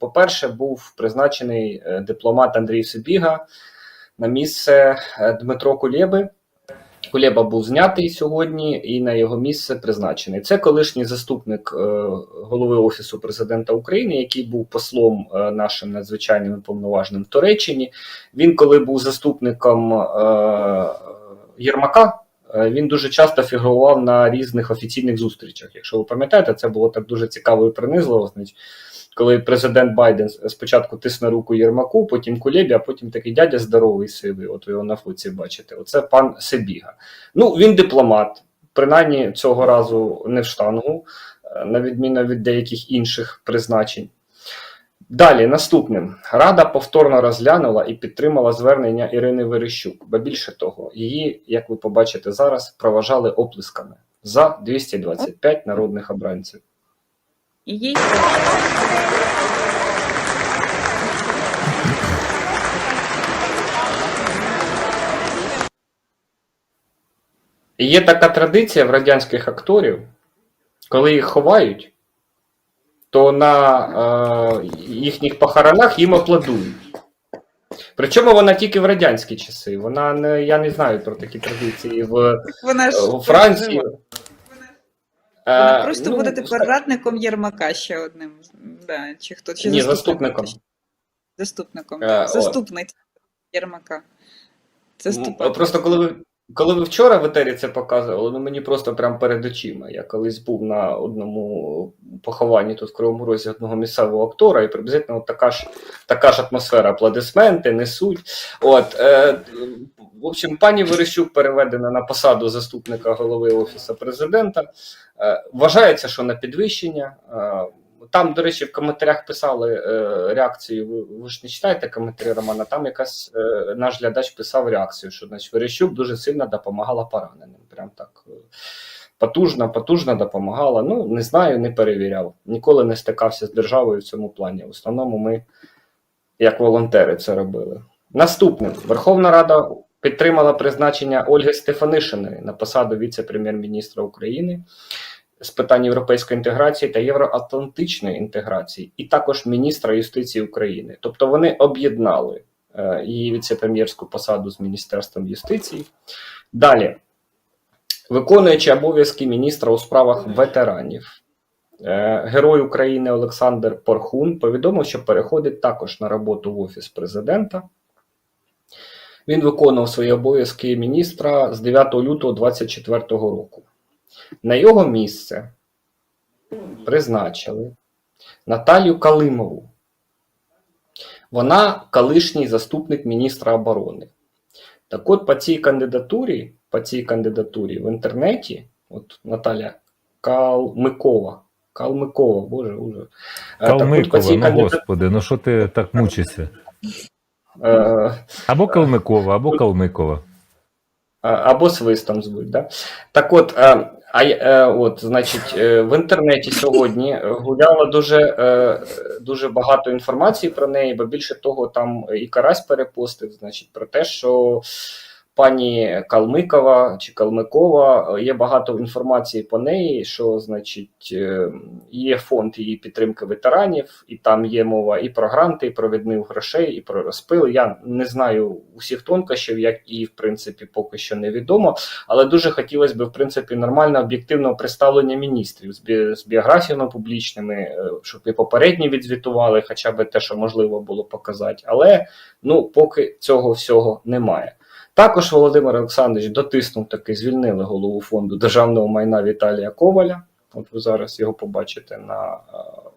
По-перше, був призначений е, дипломат Андрій Собіга на місце е, Дмитро Кулєби. Кулєба був знятий сьогодні і на його місце призначений. Це колишній заступник е, голови Офісу президента України, який був послом нашим надзвичайним і повноважним в Туреччині. Він, коли був заступником Єрмака, він дуже часто фігурував на різних офіційних зустрічах. Якщо ви пам'ятаєте, це було так дуже цікаво і принизливо. Значить, коли президент Байден спочатку тисне руку Єрмаку, потім Кулєбі, а потім такий дядя здоровий сивий. От ви його на фоці бачите. Оце пан Себіга. Ну, він дипломат, принаймні цього разу не в штангу, е, на відміну від деяких інших призначень. Далі, наступним. Рада повторно розглянула і підтримала звернення Ірини Верещук. Ба більше того, її, як ви побачите зараз, проважали оплесками за 225 народних обранців. І їй є така традиція в радянських акторів, коли їх ховають, то на е, їхніх похоронах їм аплодують. Причому вона тільки в радянські часи. Вона не, я не знаю про такі традиції в, вона ж у Франції. Вона Е, просто ну, буде тепер радником Єрмака ще одним. Да, чи хто чи Ні, заступником. заступником. Заступником. Е, Єрмака. Це Ну. Просто коли ви, коли ви вчора в етері це показували, ну мені просто прям перед очима. Я колись був на одному похованні тут в Кривому Розі одного місцевого актора, і приблизно от така ж така ж атмосфера, аплодисменти, несуть. От, е, в общем, пані Верещук переведена на посаду заступника голови Офісу президента. Е, вважається, що на підвищення. Е, там, до речі, в коментарях писали е, реакцію. Ви, ви ж не читаєте коментарі Романа? Там якась е, наш глядач писав реакцію, що значить, Верещук дуже сильно допомагала пораненим. Прям так е, потужно, потужно допомагала. Ну, не знаю, не перевіряв. Ніколи не стикався з державою в цьому плані. В основному ми, як волонтери, це робили. Наступним Верховна Рада підтримала призначення Ольги Стефанишиної на посаду віце-прем'єр-міністра України з питань європейської інтеграції та євроатлантичної інтеграції, і також міністра юстиції України. Тобто вони об'єднали е, її віце-прем'єрську посаду з Міністерством юстиції. Далі, виконуючи обов'язки міністра у справах ветеранів, е, герой України Олександр Порхун повідомив, що переходить також на роботу в Офіс президента. Він виконував свої обов'язки міністра з 9 лютого 2024 року. На його місце призначили Наталію Калимову. Вона колишній заступник міністра оборони. Так от по цій кандидатурі, по цій кандидатурі в інтернеті, от Наталя Калмикова. Калмикова, боже, уже. Калмикова, ну господи, ну що ти так мучишся? Е, Або Калмикова, або Калмикова. Або свистом звуть. Да? Так от, е, а, е, от, значить, е, в інтернеті сьогодні гуляло дуже, е, дуже багато інформації про неї, бо більше того, там і Карась перепостив, значить, про те, що пані Калмикова чи Калмикова е, є багато інформації по неї, що, значить, е, є фонд її підтримки ветеранів, і там є мова і про гранти, і про відмив грошей, і про розпил. Я не знаю усіх тонкощів, як і в принципі поки що невідомо. Але дуже хотілося б, в принципі, нормально об'єктивного представлення міністрів з, біографіями публічними, е, щоб і попередні відзвітували, хоча б те, що можливо було показати. Але ну поки цього всього немає. Також Володимир Олександрович дотиснув таки, звільнили голову фонду державного майна Віталія Коваля. От ви зараз його побачите на е,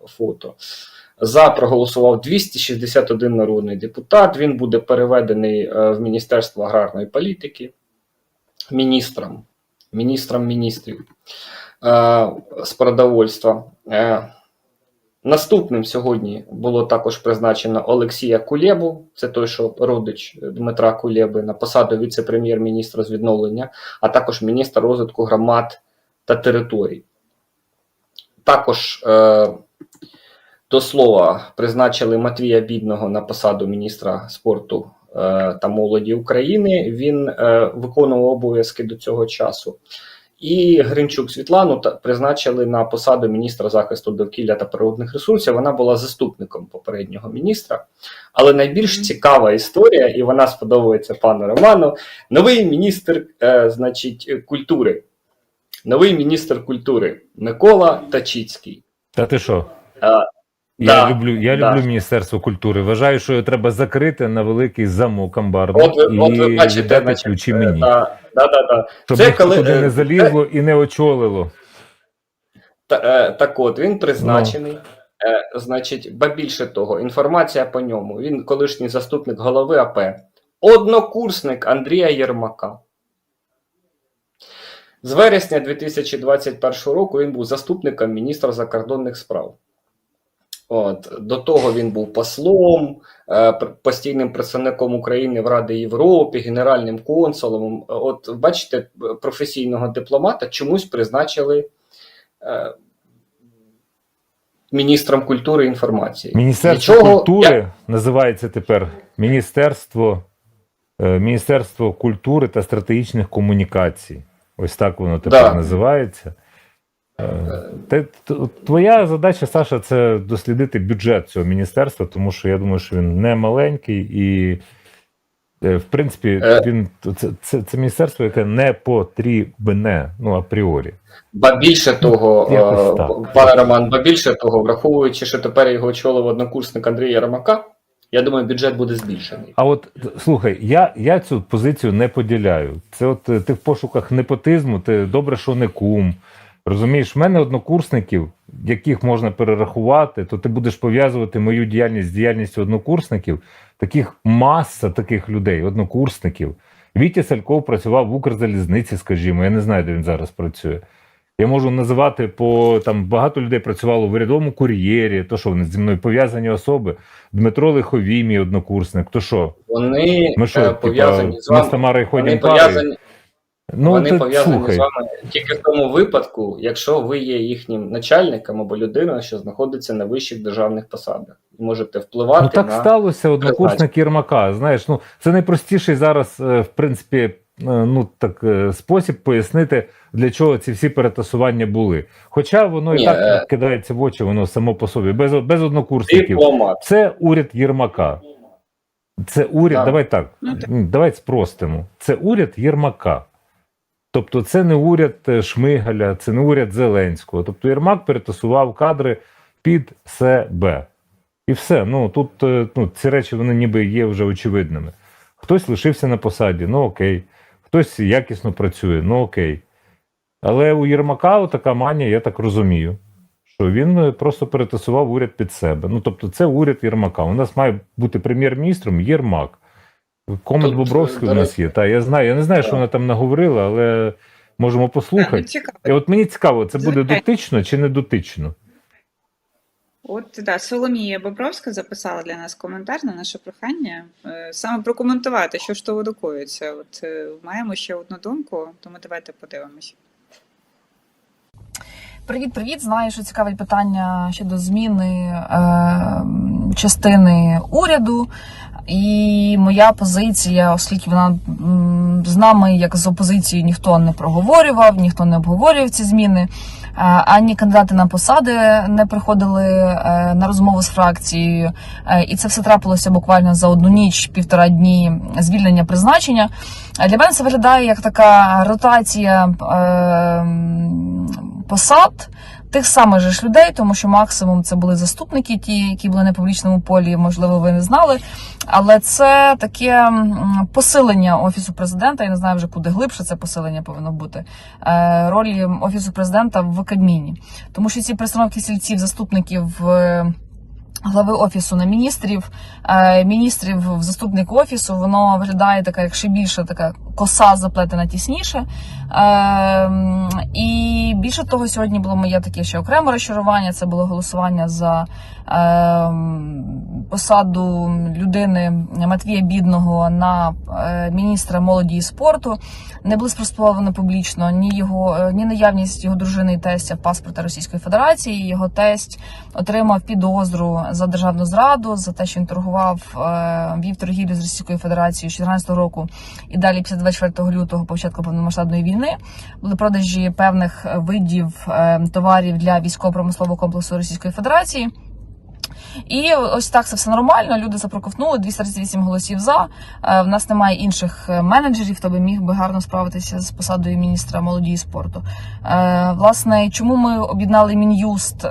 фото. За проголосував 261 народний депутат. Він буде переведений е, в Міністерство аграрної політики міністром, міністром міністрів е, з продовольства. Наступним сьогодні було також призначено Олексія Кулєбу, це той, що родич Дмитра Кулєби, на посаду віце-прем'єр-міністра з відновлення, а також міністра розвитку громад та територій. Також е, до слова призначили Матвія Бідного на посаду міністра спорту е, та молоді України. Він е, виконував обов'язки до цього часу. І Гринчук Світлану та- призначили на посаду міністра захисту довкілля та природних ресурсів. Вона була заступником попереднього міністра. Але найбільш цікава історія, і вона сподобається пану Роману. Новий міністр, е, значить, культури. Новий міністр культури Микола Тачіцький. Та ти що? Е, Я да, люблю, я да. люблю Міністерство культури. Вважаю, що його треба закрити на великий замок амбарний От, ви- і от ви бачите, значить, ключі е, мені. Да, да, да, да. Щоб це коли, туди е, не залізло і не очолило. Та, е, так от, він призначений. Е, значить, ба більше того, інформація по ньому. Він колишній заступник голови АП, однокурсник Андрія Єрмака. З вересня 2021 року він був заступником міністра закордонних справ. От, до того він був послом, е, постійним представником України в Раді Європи, генеральним консулом. От, бачите, професійного дипломата чомусь призначили е, міністром культури і інформації. Міністерство чого? культури Я- називається тепер Міністерство, е, Міністерство культури та стратегічних комунікацій. Ось так воно тепер Да. називається. Твоя задача, Саша, це дослідити бюджет цього міністерства, тому що я думаю, що він не маленький і, е, в принципі, Е. він це, це, це міністерство, яке не потрібне, ну апріорі. Ба більше того, Ну, якось е, так. пане Роман, ба більше того, враховуючи, що тепер його очолив однокурсник Андрій Єрмака, я думаю, бюджет буде збільшений. А от слухай, я, я цю позицію не поділяю. Це от ти в пошуках непотизму, ти добре, що не кум. Розумієш, в мене однокурсників, яких можна перерахувати, то ти будеш пов'язувати мою діяльність з діяльністю однокурсників. Таких маса таких людей, однокурсників. Вітя Сальков працював в Укрзалізниці, скажімо, я не знаю, де він зараз працює. Я можу називати по там багато людей працювало в урядовому кур'єрі. То що вони зі мною пов'язані особи? Дмитро Лиховій, мій однокурсник. То що? Вони Ми що, е, типа, пов'язані з ми з вами. Тамарою Вони ходимо парою? пов'язані, Ну, вони пов'язані слухай. з вами тільки в тому випадку, якщо ви є їхнім начальником або людиною, що знаходиться на вищих державних посадах, і можете впливати Ну так на сталося однокурсник Єрмака. Знаєш, ну це найпростіший зараз, е, в принципі, е, ну так е, спосіб пояснити, для чого ці всі перетасування були. Хоча воно і так е. кидається в очі, воно само по собі, без, без однокурсників. дипломат. Це уряд Єрмака. Це уряд, Так. давай так. Ну, так. Давай спростимо. Це уряд Єрмака. Тобто, це не уряд е, Шмигаля, це не уряд Зеленського. Тобто Єрмак перетасував кадри під себе. І все. Ну тут е, ну, ці речі вони ніби є вже очевидними. Хтось лишився на посаді, ну окей. Хтось якісно працює, ну окей. Але у Єрмака така манія, я так розумію, що він е, просто перетасував уряд під себе. Ну тобто, це уряд Єрмака. У нас має бути прем'єр-міністром Єрмак. Комент Тут, Бобровський у нас є. Та я знаю. Я не знаю, що вона там наговорила, але можемо ну, послухати. цікаво. І от мені цікаво, це буде дотично чи не дотично? От да, Соломія Бобровська записала для нас коментар на наше прохання е, саме прокоментувати, що ж то видукується. От е, маємо ще одну думку, тому давайте подивимося. Привіт, привіт. Знаю, що цікавить питання щодо зміни е, частини уряду. І моя позиція, оскільки вона з нами, як з опозицією, ніхто не проговорював, ніхто не обговорював ці зміни. е, Ані кандидати на посади не приходили е, на розмову з фракцією, Е, і це все трапилося буквально за одну ніч, півтора дні звільнення призначення. Для мене це виглядає як така ротація посад тих самих же ж людей, тому що максимум це були заступники, ті, які були на публічному полі, можливо, ви не знали. Але це таке посилення офісу президента. Я не знаю вже куди глибше це посилення повинно бути е, ролі офісу президента в Кабміні, тому що ці пристановки сільців, заступників. Глави офісу на міністрів, е, міністрів в заступник офісу, воно виглядає така, якщо більше така коса заплетена тісніше. Е, і більше того, сьогодні було моє таке ще окреме розчарування. Це було голосування за посаду людини Матвія Бідного на е, міністра молоді і спорту не були спростовані публічно ні його е, ні наявність його дружини і тестя паспорта Російської Федерації. Його тесть отримав підозру за державну зраду за те, що він торгував е, вів торгівлю з Російською Федерацією з 2014 року і далі після 24 лютого початку повномасштабної війни були продажі певних видів товарів для військово-промислового комплексу Російської Федерації. І ось так це все нормально. Люди запроковтнули 238 голосів за. Е, В нас немає інших е, менеджерів, хто би міг би гарно справитися з посадою міністра молоді і спорту. Е, Власне, чому ми об'єднали мін'юст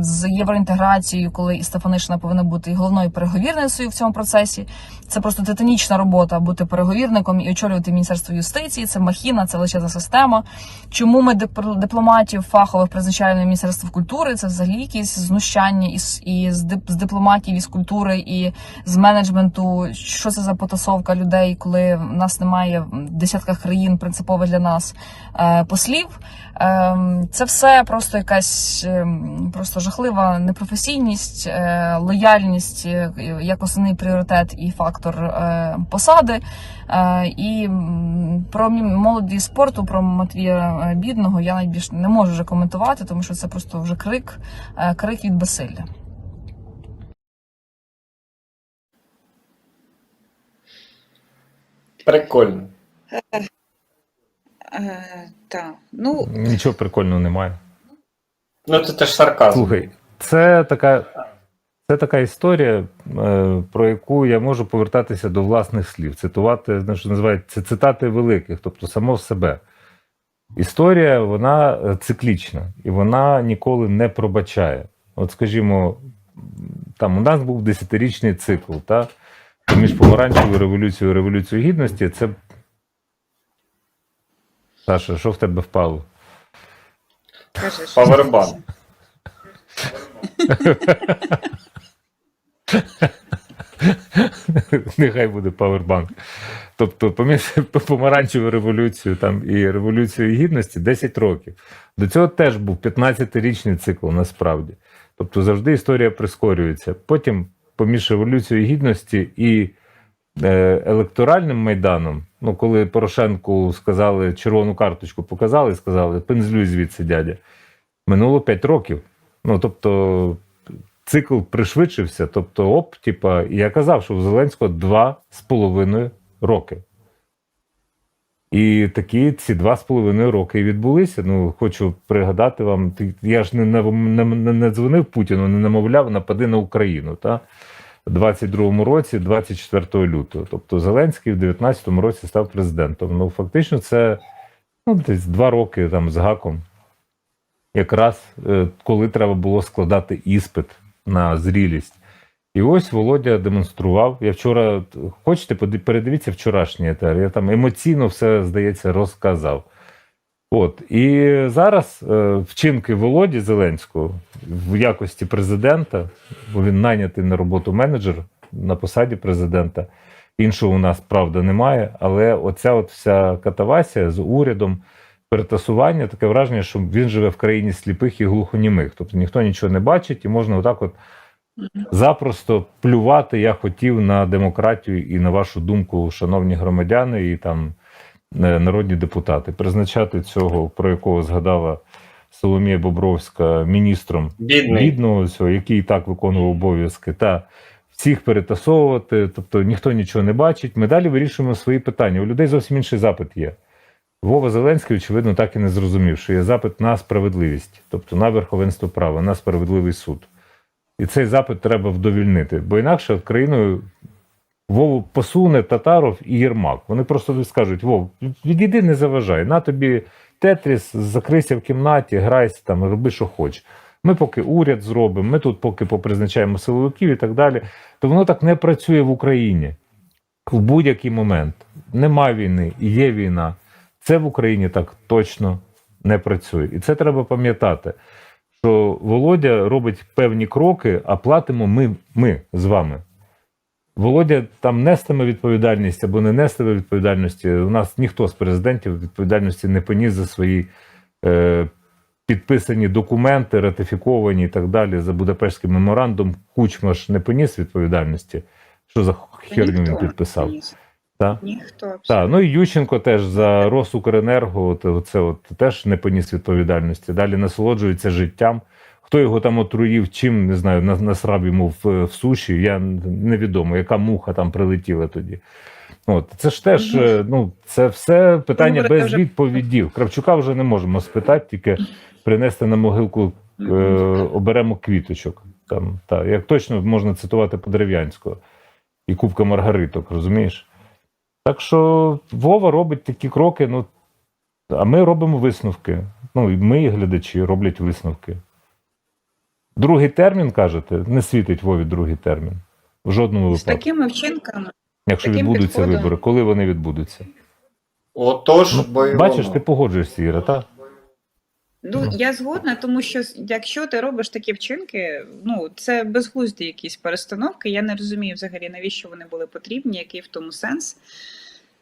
з євроінтеграцією, коли і Стефанишина повинна бути головною переговірницею в цьому процесі? Це просто титанічна робота бути переговірником і очолювати міністерство юстиції. Це махіна, це величезна система. Чому ми дип- дипломатів фахових призначаємо на міністерство культури? Це взагалі якісь знущання із і з дип- з дипломатів, із культури і з менеджменту. Що це за потасовка людей, коли в нас немає в десятках країн принципових для нас е, послів? Ем, Це все просто якась ем, просто жахлива непрофесійність, е, лояльність е, як основний пріоритет і фактор е, посади. Е, І про молоді спорту, про Матвія е, Бідного я найбільш не можу вже коментувати, тому що це просто вже крик, крик від безсилля. Прикольно. Так. Ну, Нічого прикольного немає. Ну, це теж сарказм. Слухай, це така, це така історія, е, про яку я можу повертатися до власних слів, цитувати, що називається цитати великих, тобто само себе. Історія вона е, циклічна і вона ніколи не пробачає. От, скажімо, там у нас був десятирічний цикл, та? між помаранчевою революцією і революцією гідності. Це. Саша, що в тебе впало? Павербанк. Нехай буде павербанк. Тобто, поміж помаранчеву революцію там і революцію гідності 10 років. До цього теж був 15-річний цикл, насправді. Тобто завжди історія прискорюється. Потім, поміж революцією гідності і е, електоральним майданом, ну коли Порошенку сказали червону карточку, показали, і сказали, пензлюй звідси, дядя. Минуло 5 років. Ну тобто, цикл пришвидшився. Тобто, оп, типа, я казав, що у Зеленського два з половиною роки. І такі ці два з половиною роки відбулися. Ну, хочу пригадати вам, я ж не, не, не, не дзвонив Путіну, не намовляв напади на Україну. Та? У 22-му році, 24 лютого. Тобто Зеленський в 19-му році став президентом. Ну, фактично, це ну, десь два роки там з гаком. Якраз е, коли треба було складати іспит на зрілість. І ось Володя демонстрував. Я вчора, хочете, передивіться вчорашній етер. Я там емоційно все, здається, розказав. От. І зараз е, вчинки Володі Зеленського в якості президента, бо він найнятий на роботу менеджер на посаді президента. Іншого у нас, правда, немає. Але оця от вся катавасія з урядом, перетасування, таке враження, що він живе в країні сліпих і глухонімих. Тобто ніхто нічого не бачить, і можна отак от запросто плювати я хотів на демократію і на вашу думку, шановні громадяни і там е, народні депутати, призначати цього, про якого згадала Соломія Бобровська міністром Бідний. бідного цього, який і так виконував обов'язки, та всіх перетасовувати, тобто ніхто нічого не бачить. Ми далі вирішуємо свої питання. У людей зовсім інший запит є. Вова Зеленський, очевидно, так і не зрозумів, що є запит на справедливість, тобто на верховенство права, на справедливий суд. І цей запит треба вдовільнити, бо інакше країною Вову посуне Татаров і Єрмак. Вони просто скажуть: Вов, відійди, не заважай. На тобі Тетріс, закрийся в кімнаті, грайся там, роби, що хочеш. Ми поки уряд зробимо, ми тут поки попризначаємо силовиків і так далі. То воно так не працює в Україні в будь-який момент. Нема війни, є війна. Це в Україні так точно не працює. І це треба пам'ятати, що Володя робить певні кроки, а платимо ми, ми з вами. Володя там нестиме відповідальність або не нестиме відповідальності. У нас ніхто з президентів відповідальності не поніс за свої е, підписані документи, ратифіковані і так далі за Будапештським меморандум. Кучма ж не поніс відповідальності. Що за херню він підписав? Не ніс. Та? Ніхто. Так, ну і Ющенко теж за Росукренерго, от, це от, теж не поніс відповідальності. Далі насолоджується життям. Хто його там отруїв, чим не знаю, на- насрав йому в, в суші, я невідомо, яка муха там прилетіла тоді. От це ж теж, е, ну це все питання говорите без вже- відповідів. Кравчука вже не можемо спитати, тільки принести на могилку е, оберемо квіточок. Там та як точно можна цитувати Подерев'янського і кубка маргариток, розумієш? Так що Вова робить такі кроки, ну а ми робимо висновки. Ну, і ми, і глядачі, роблять висновки. Другий термін, кажете, не світить Вові другий термін. В жодному випадку. З такими вчинками. Якщо таким відбудуться підходом. вибори, коли вони відбудуться? Отож, Ну, бо бачиш, ти погоджуєшся, Іра, так? Ну, я згодна, тому що якщо ти робиш такі вчинки, ну це безглузді якісь перестановки. Я не розумію взагалі, навіщо вони були потрібні, який в тому сенс.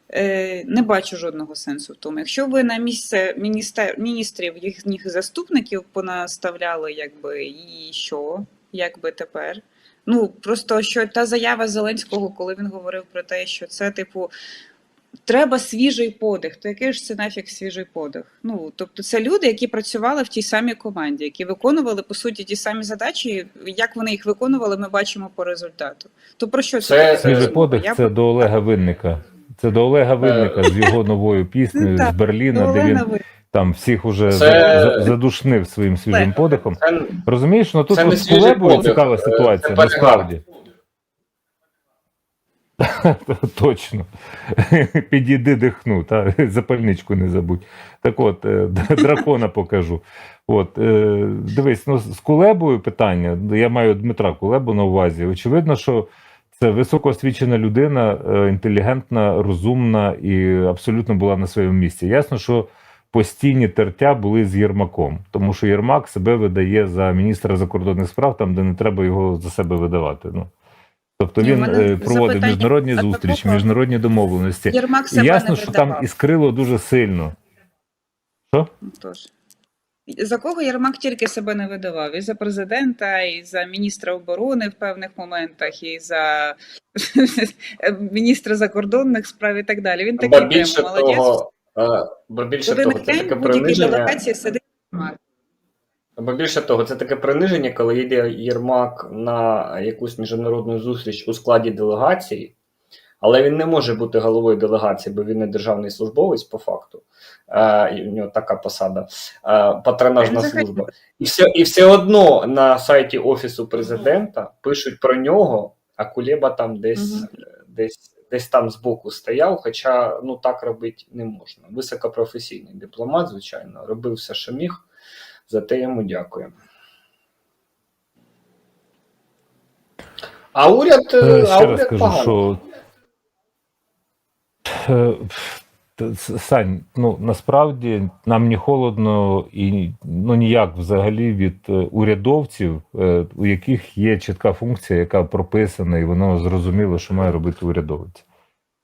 Е, не бачу жодного сенсу в тому. Якщо ви на місце міністер, міністрів їхніх заступників понаставляли, якби і що, якби тепер. Ну просто що та заява Зеленського, коли він говорив про те, що це типу. Треба свіжий подих. То який ж це нафіг свіжий подих? Ну тобто, це люди, які працювали в тій самій команді, які виконували по суті ті самі задачі. Як вони їх виконували, ми бачимо по результату. То про що це? Це- Свіжий Е, подих Я це до Олега Винника. Це до Олега Винника з його новою піснею Ну, з. Берліна, де він ви- там всіх уже Це- за- за- задушнив своїм свіжим подихом. Це, Розумієш, ну тут з Кулебою цікава е, ситуація, насправді. Точно. Підійди дихну, та запальничку не забудь. Так от, е, дракона покажу. От, е, дивись, ну з Кулебою питання. Я маю Дмитра Кулебу на увазі. Очевидно, що це високоосвічена людина, е, інтелігентна, розумна і абсолютно була на своєму місці. Ясно, що постійні тертя були з Єрмаком, тому що Єрмак себе видає за міністра закордонних справ, там, де не треба його за себе видавати. Ну. Тобто Ні, він е, проводив запитання міжнародні зустрічі, міжнародні домовленості. Єрмак себе ясно, не що там іскрило дуже сильно. Тож. За кого Єрмак тільки себе не видавав? І за президента, і за міністра оборони в певних моментах, і за міністра закордонних справ і так далі. Він такий прямо молодець. бо більше того, це таке приниження. делегації сидить Єрмак. Бо більше того, це таке приниження, коли йде Єрмак на якусь міжнародну зустріч у складі делегації, але він не може бути головою делегації, бо він не державний службовець по факту. Е, в нього така посада, е, патронажна служба. І все, і все одно на сайті Офісу президента пишуть про нього, а Кулеба там десь, Мгм. десь, десь там збоку стояв, хоча ну так робити не можна. Високопрофесійний дипломат, звичайно, робив все, що міг. За те йому дякую. А уряд, е, Е, а Ще раз уряд кажу, погано. що е, Сань, ну насправді нам не холодно і ну ніяк взагалі від урядовців, у яких є чітка функція, яка прописана, і воно зрозуміло, що має робити урядовець.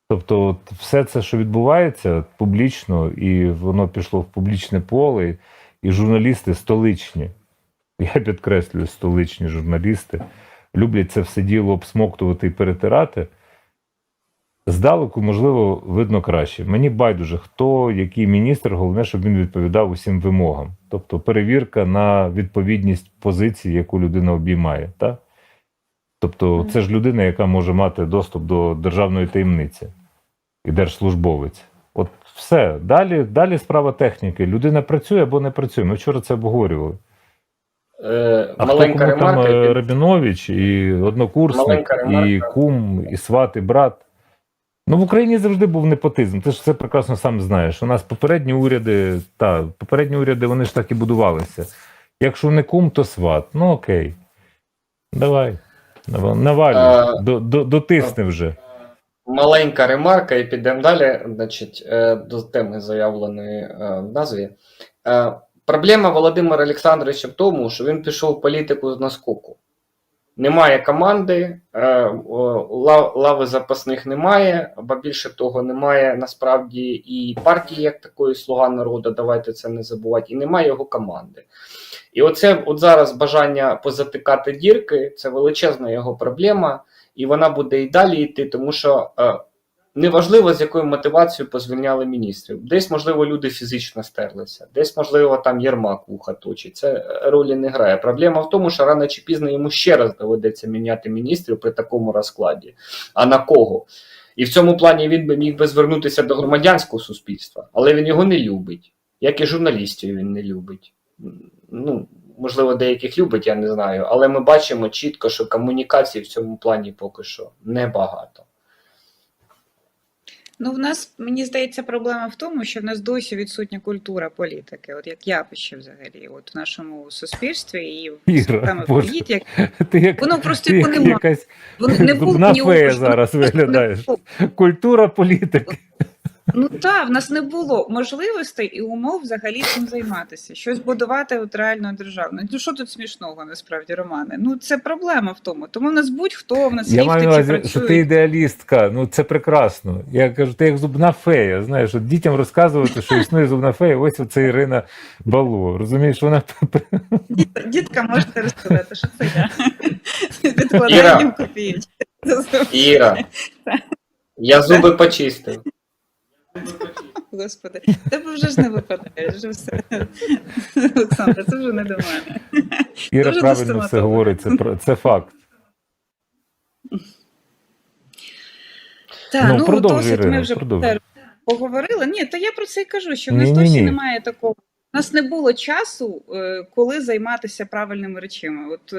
Тобто, от все це, що відбувається публічно, і воно пішло в публічне поле, і журналісти столичні, я підкреслюю, столичні журналісти, люблять це все діло обсмоктувати і перетирати. Здалеку, можливо, видно краще. Мені байдуже, хто, який міністр, головне, щоб він відповідав усім вимогам. Тобто перевірка на відповідність позиції, яку людина обіймає. Так? Тобто, це ж людина, яка може мати доступ до державної таємниці і держслужбовець. Все. Далі, далі справа техніки. Людина працює або не працює. Ми вчора це обговорювали. Е, А маленька хто кому ремарка. е, і Рабінович, і однокурсник, і кум, і сват, і брат. Ну, в Україні завжди був непотизм. Ти ж це прекрасно сам знаєш. У нас попередні уряди, та, попередні уряди вони ж так і будувалися. Якщо не кум, то сват. Ну окей. Давай. Нава- Навалюй. А, До, до, дотисни вже. Маленька ремарка, і підемо далі. Значить, е, до теми заявленої е, в назві. Е, Проблема Володимира Олександровича в тому, що він пішов в політику з наскоку. Немає команди, е, лави запасних немає, бо більше того, немає насправді і партії, як такої слуга народу, давайте це не забувати, і немає його команди. І оце от зараз бажання позатикати дірки це величезна його проблема, і вона буде і далі йти, тому що е, неважливо, з якою мотивацією позвільняли міністрів. Десь, можливо, люди фізично стерлися, десь, можливо, там Єрмак вуха точить. Це ролі не грає. Проблема в тому, що рано чи пізно йому ще раз доведеться міняти міністрів при такому розкладі. А на кого? І в цьому плані він би міг би звернутися до громадянського суспільства, але він його не любить, як і журналістів він не любить. Ну, можливо, деяких любить, я не знаю, але ми бачимо чітко, що комунікацій в цьому плані поки що небагато. Ну, в нас, мені здається, проблема в тому, що в нас досі відсутня культура політики, от як явище взагалі, от в нашому суспільстві і в Іра, системі Боже. політ, як Ти як, воно просто його немає. якась Воно не було зараз виглядаєш. Культура політики. Ну так, в нас не було можливостей і умов взагалі цим займатися. Щось будувати от реально державне. Ну що тут смішного насправді, Романе? Ну це проблема в тому. Тому в нас будь-хто в нас Я маю на увазі, що ти ідеалістка, ну це прекрасно. Я кажу, ти як зубна фея. Знаєш, от дітям розказувати, що існує зубна фея, ось оце Ірина Балу. Розумієш, вона Діт- Дітка, можете розказати, що це я підкладанням. Іра, я зуби почистив. Господи, тебе вже ж не випадає, вже все. Олександр, це вже не до мене. Іра Дуже правильно все говорить. Це це факт. Так, Ну, ну, продовжуй, досить ми вже продовжуй. поговорили. Ні, та я про це і кажу, що в нас досі немає такого. У нас не було часу, е, коли займатися правильними речами. От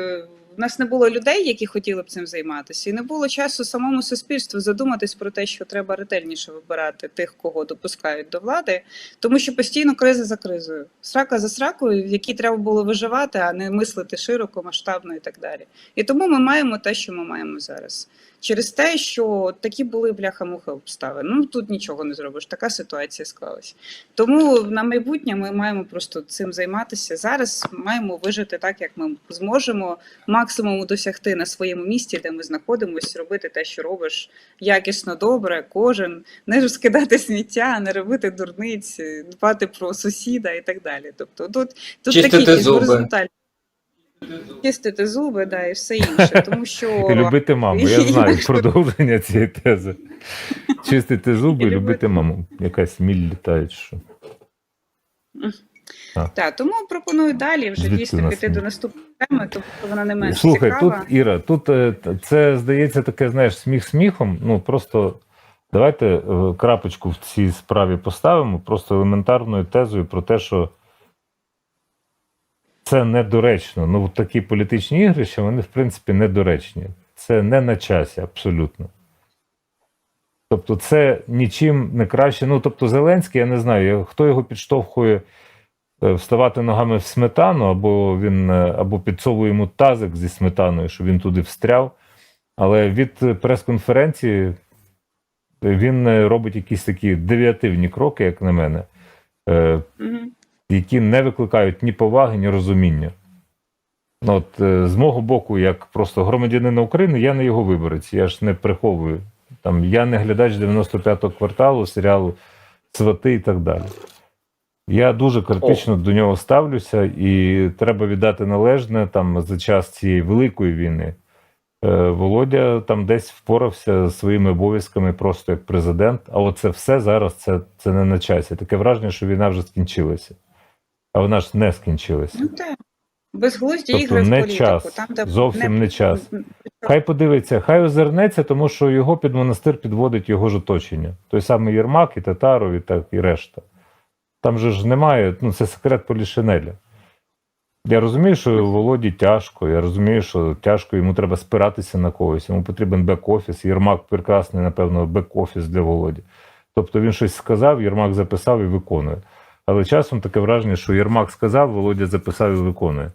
нас не було людей, які хотіли б цим займатися, і не було часу самому суспільству задуматись про те, що треба ретельніше вибирати тих, кого допускають до влади, тому що постійно криза за кризою, срака за сракою, в якій треба було виживати, а не мислити широко, масштабно і так далі. І тому ми маємо те, що ми маємо зараз. Через те, що такі були бляха-муха обставини. Ну тут нічого не зробиш, така ситуація склалась. Тому на майбутнє ми маємо просто цим займатися. Зараз маємо вижити так, як ми зможемо, максимуму досягти на своєму місці, де ми знаходимося, робити те, що робиш якісно добре, кожен, не розкидати сміття, не робити дурниць, дбати про сусіда і так далі. Тобто тут, тут Чистити такі зуби. горизонтальні. Чистити зуби, да, і все інше, тому що любити маму. Я знаю продовження цієї тези. Чистити зуби і любити маму. Якась міль літає, що. Так, тому пропоную далі вже Звідки дійсно піти до наступної теми, тому що вона не менш Слухай, цікава. тут Іра, тут е, це здається таке, знаєш, сміх сміхом. Ну просто давайте е, крапочку в цій справі поставимо, просто елементарною тезою про те, що це недоречно. Ну, такі політичні ігрища, вони, в принципі, недоречні. Це не на часі, абсолютно. Тобто, це нічим не краще. Ну, тобто, Зеленський, я не знаю, хто його підштовхує е, вставати ногами в сметану, або він е, або підсовує йому тазик зі сметаною, щоб він туди встряв. Але від е, прес-конференції він робить якісь такі девіативні кроки, як на мене, Мгм. Які не викликають ні поваги, ні розуміння. Ну, От, е, з мого боку, як просто громадянина України, я не його виборець, я ж не приховую. Там, я не глядач 95-го кварталу, серіалу Свати і так далі. Я дуже критично до нього ставлюся, і треба віддати належне там за час цієї великої війни. Е, Володя там десь впорався зі своїми обов'язками просто як президент. А оце все зараз це, це не на часі. Таке враження, що війна вже скінчилася. А вона ж не скінчилася. Ну так. Безглузді Тобто ігри в не політику. час, Там, де зовсім не час. Хай подивиться, хай озирнеться, тому що його під монастир підводить його ж оточення. Той самий Єрмак, і Татаров, і так, і решта. Там же ж немає, ну це секрет Полішинеля. Я розумію, що Володі тяжко, я розумію, що тяжко йому треба спиратися на когось, йому потрібен бек-офіс. Єрмак прекрасний, напевно, бек-офіс для Володі. Тобто він щось сказав, Єрмак записав і виконує. Але часом таке враження, що Єрмак сказав, Володя записав і виконує.